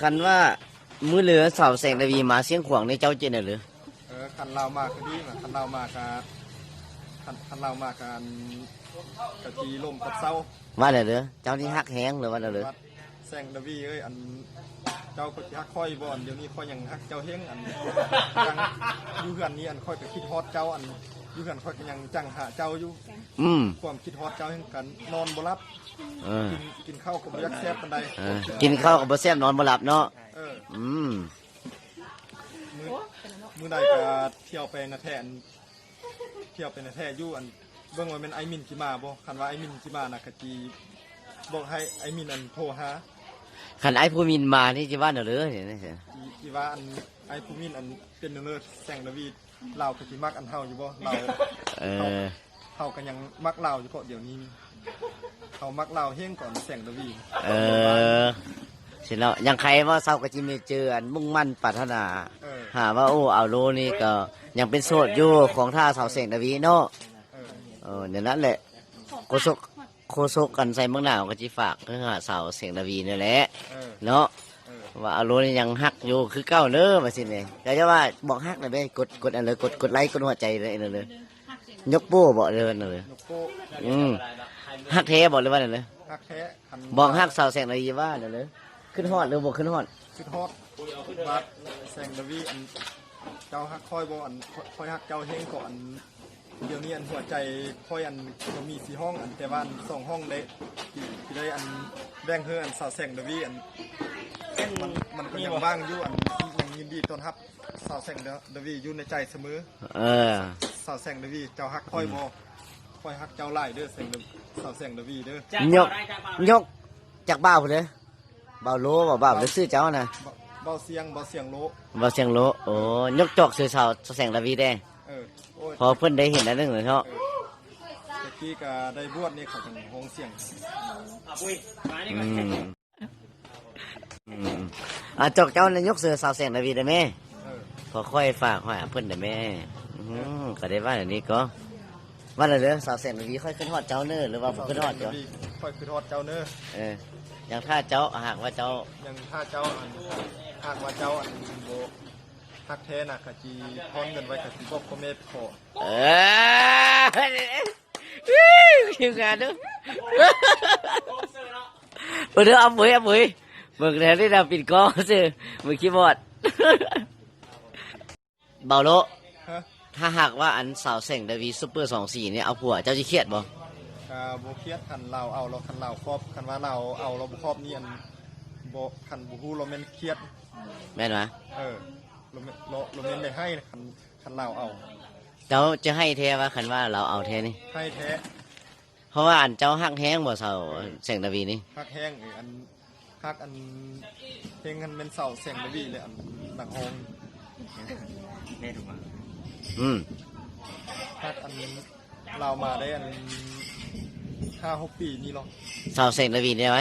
คันว่ามือเหลือสาวแสงระวีมาเสียงขวางในเจ้าเจนน่ะหรือเออคันเรามากก็ดีนะคันเรามากกะคันคันเรามากกันกะจีลมกับเศร้าว่าน่ะหรือเจ้านี่ฮักแฮงหรือว่าน่ะหรือวัดแซงดาวีเอ้ยอันเจ้าก็สิฮักค่อยบ่อันเดี๋ยวนี้ค่อยยังฮักเจ้าเฮงอันยังอยู่เฮือนนี้อันค่อยก็คิดฮอดเจ้าอัน อยู่เฮือนค่อยก็ยังจังหาเจ้าอยู่ อืม ความคิดฮอดเจ้าเฮงกันนอนบ่หลับเออ กินกินข้าวก็บ่อยากแซ่บปานใดเออกินข้าวกับบ่แซ่บนอนบ่หลับเนาะ เอออืม มื้อมื้อใดก็เที่ยวไปนะแทอันเที่ยวไปนะแท้อยู่อันเบิ่งว่าแม่นไอมินสิมาบ่คันว่าไอมินสิมาน่ะก็จีบอกให้ไอมินอันโทรหาคันไอ้ผู้มินมานี่สิว่าน่ะหรือเนี่ยนี่สิอีอีว่าอันไอภูมินอันเป็นเนื้อแสงดาวีด เราก็สิมักอันเฮาอยู่บ่เราเออเฮากันยังมักเราอยู่เพราะเดี๋ยวนี้เขามักเราเฮงก่อนแสงดาวีเออสิเนาะยังใครว่าเศร้าก็จิมีเจออันมุ่งมั่นปรารถนาเออหาว่าโอ้เอาโลนี่ก็ยังเป็นโสดอยู่ของท่าสาวเสงดาวีเนาะเออเออเดี๋ยวนั้นแหละโคศกโคศกกันใส่เมืองหนาวก็จิฝากเพื่อหาสาวเสียงดาวีนี่แหละเออเนาะเออ ว่าเอาโลนี่ยังฮักอยู่คือเก้าเน้อมาสิเนี่ยแต่จะว่าบอกฮักเลยไหมกดกดอันเลยกดกดไลค์กดหัวใจเลยนั่นเลยยกโป้บอกเลยนั่นเลยนกโก้อืมฮักแท้บอกเลยว่านั่นเลยฮักแท้คันบอกฮักสาวแสงดาวีว่านั่นเลยขึ้นฮอดหรือบอกขึ้นฮอดคือฮอดว่าแสงดาวีอันเจ้าฮักค่อยบ่อันค่อยฮักเจ้าเฮงก่อน เดี๋ยวนี้อันหัวใจค่อยอันก็มีสี่ห้องอันแต่ว่าอันสองห้องได้ที่ได้อันแบ่งเฮืออันสาวแสงดาวีอันมันมันก็ยังว่างอยู่อันยังยินดีต้อนรับสาวแสงเดวีอยู่ในใจเสมอเออสาวแสงเดวีเจ้าฮักค่อยบ่ค่อยฮักเจ้าไล่เด้อแสงเดสาวแสงเดวีเด้อยกยกจากบ้าวพุ่นเลยบ้าวโลบ่บ้าวหรือซื้อเจ้านะเบาเบาเสียงเบาเสียงโลบ่เสียงโลโอ้ยกจอกซื้อสาวแสงดาวีได้เออโอ้ยพอเพิ่นได้เห็นอันนึงเลยเนาะตะกี้ก็ได้บวชนี่เขาจังโฮงเสียงอืมอืมอะจอกเจ้านี่ยกเสือสาวแสงดาวีได้ไหมเออพอค่อยฝากค่อยหาเพิ่นได้ไหมอืมก็ได้ว่าอย่างนี้ก็ว่าอะไรเด้อสาวแสงดาวีค่อยขึ้นฮอดเจ้าเน้อหรือว่าบ่ขึ้นฮอดเดเจ้าวีค่อยคือทอดเจ้าเด้อเอออย่างถ้าเจ้าหากว่าเจ้ายังถ้าเจ้าอันหากว่าเจ้าอันบ่ ฮักแท้น่ะก็จีทอนเงินไว้ก็สิบอกพ่อแม่ไปขอเออทีมงานเด้อเออเด้อเอาปุ๋ยเอาปุ๋ยเบิ่งแล้วนี่เราปิดกล้องซื่อมือคีย์บอร์ดเบาโลถ้าหากว่าอันสาวเส่งดวีซุปเปอร์สองสี่เนี่ยเอาผัวเจ้าจะเครียดบ่กาโบเครียดคันเราเอาเราคันเราครอบคันว่าเราเอาเราบ่ครอบนี่อันโบคันบูฮูเราแม่นเครียดแม่นไหมเออ เราแม่นเราเราแม่นไม่ให้นะคันคันเราเอา เจ้าจะให้แท้ว่าคันว่าเราเอาแท้นี่ ให้แท้ เพราะว่าอันเจ้าหักแห้งบ่สาวเส่งดาวีนี่ฮักแห้งเอออันฮักอันเพลงกันเป็นเสาเสียงดวีเลยอันหนังฮองอืมฮักอันเรามาได้อันห้าหกปีนี่หรอกสาวเส่งดาวีได้ไหม